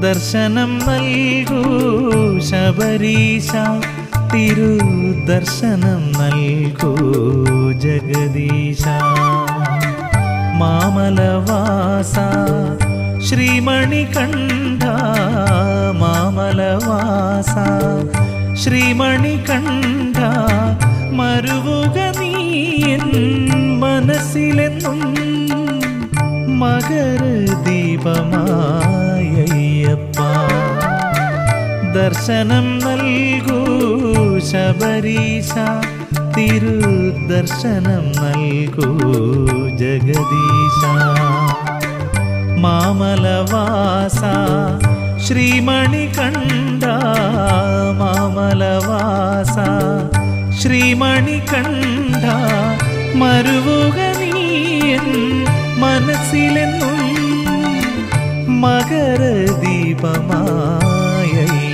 ദർശനം നൽകൂ ശബരീശ തിരുദർശനം നൽകൂ ജഗദീശ. മാമലവാസ ശ്രീമണികണ്ഠ മാമലവാസ ശ്രീമണികണ്ഠ മരുവുക നീയൻ മനസ്സിലെന്നും മകരദീപമായയ്യപ്പ ദർശനം നൽകൂ ശബരീശ. തിരുദർശനം നൽകൂ ജഗദീശ. മാമലവാസ ശ്രീമണി കണ്ട മാമലവാസ ശ്രീമണികണ്ഠ മരുവുക നീയൻ മനസ്സിലെന്നും. മകരദീപമായയ്യപ്പ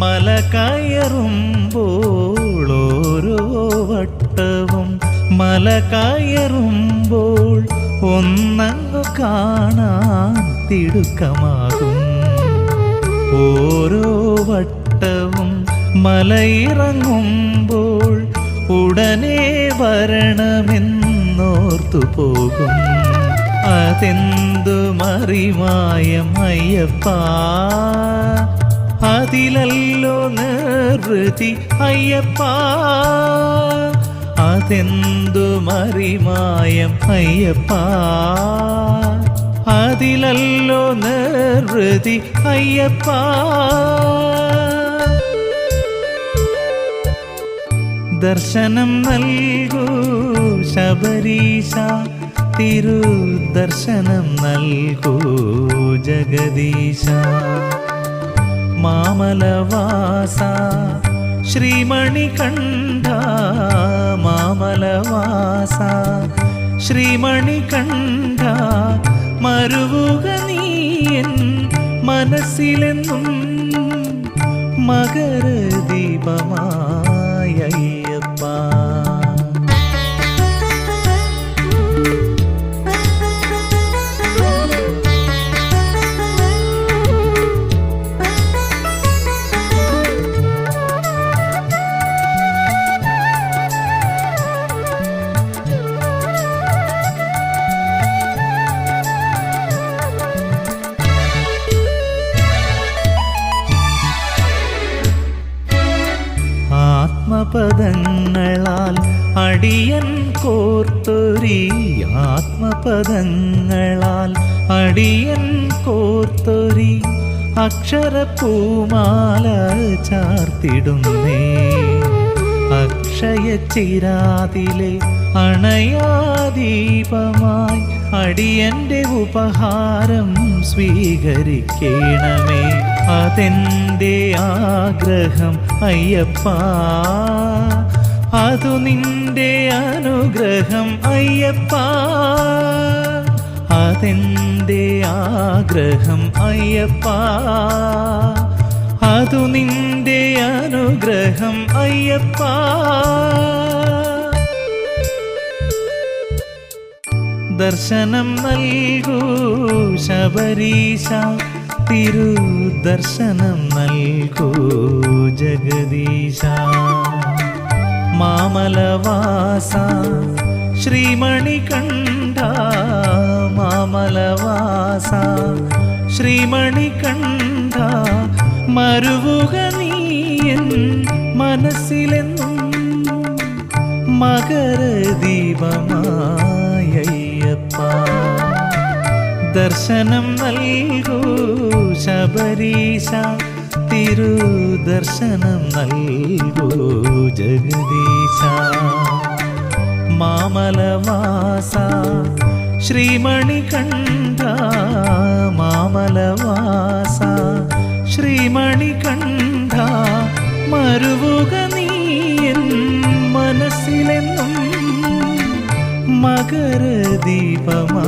മല കയറുമ്പോൾ വട്ടവും മല കയറുമ്പോൾ ഒന്നങ്ങു കാണാൻ തിടുക്കമാകും. ഓരോ വട്ടവും മലയിറങ്ങുമ്പോൾ ഉടനെ വരണമെന്നോർത്തു പോകും. അതെന്തു മറിമായ അയ്യപ്പ അതിലല്ലോ നിർവൃതി അയ്യപ്പ. അതെന്തു മറിമായം അയ്യപ്പ. അതിലല്ലോ നിർവൃതി അയ്യപ്പ. ദർശനം നൽകൂ ശബരീശ. തിരുദർശനം നൽകൂ ജഗദീശ. മാമലവാസ ശ്രീമണികണ്ഠ മാമലവാസ ശ്രീമണികണ്ഠ മരുവുക നീയൻ മനസ്സിലെന്നും മകരദീപമായയ്യപ്പ ആത്മപദങ്ങളാൽ അടിയൻ കോർത്തൊരി ആത്മപദങ്ങളാൽ അടിയൻ കോർത്തൊരി അക്ഷരപ്പൂമാല ചാർത്തിടുന്നേ. അക്ഷയ ചിരാതിലെ അണയാദീപമായി അടിയന്റെ ഉപഹാരം സ്വീകരിക്കണമേ. അതെന്റെ ആഗ്രഹം അയ്യപ്പ. അതു നിന്റെ അനുഗ്രഹം അയ്യപ്പ. അതെന്റെ ആഗ്രഹം അയ്യപ്പ. അതു നിന്റെ അനുഗ്രഹം അയ്യപ്പ. ദർശനം നൽകൂ ശബരീശ തിരുദർശനം നൽകൂ ജഗദീശ. മാമലവാസ ശ്രീമണി കണ്ട മാമലവാസ ശ്രീമണികണ്ഠ മരുവുക നീയൻ മനസ്സിലെന്നും മകരദീപമായയ്യപ്പ ദർശനം നൽകൂ ശബരീശ തിരുദർശനം നൽകൂ ജഗദീശ. മാമലവാസ ശ്രീമണികണ്ഠ ശ്രീമണികണ്ഠ മരുവുക നീ എൻ മനസ്സിലെന്നും മകരദീപമാ